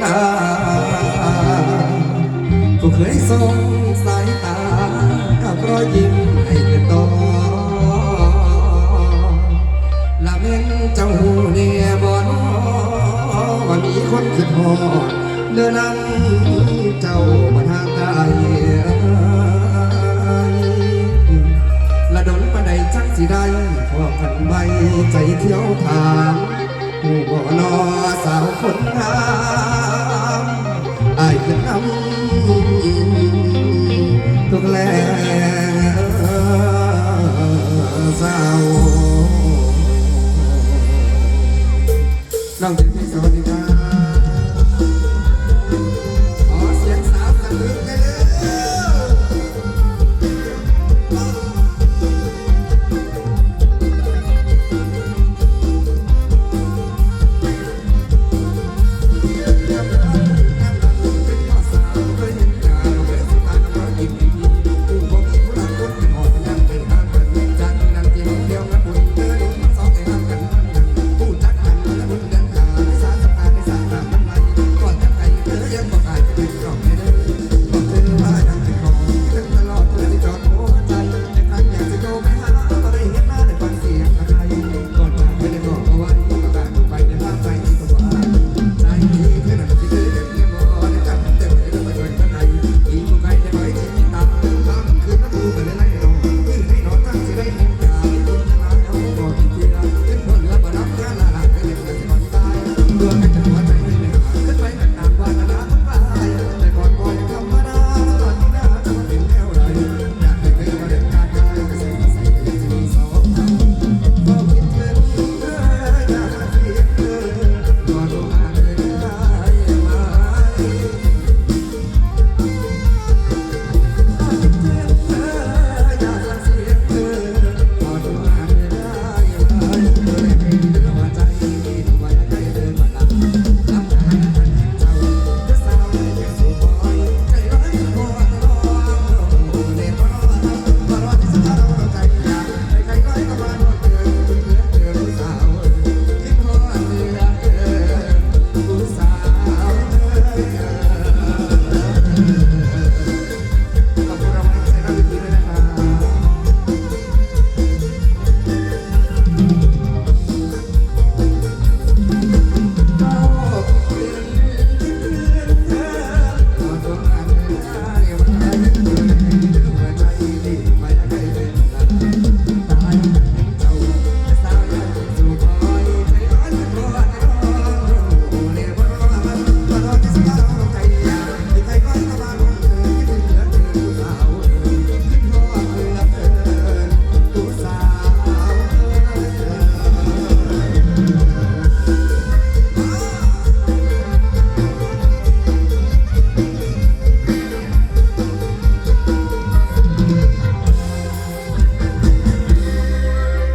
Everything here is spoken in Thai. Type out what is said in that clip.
หน้าผู้เคยส่งสายตากับรอยยิ้มให้กิดต่อละเม่นเจ้าหูเนี่ยบ่นอว่ามีคนคิดฮอดเดินนำเจ้ามาทางไกลละดนปานใดจักสิได้พอกันไว้ใจเที่ยวทาง หูบ่นอสาวคนงามอายขึ้นนำทุกแลสาวน้อง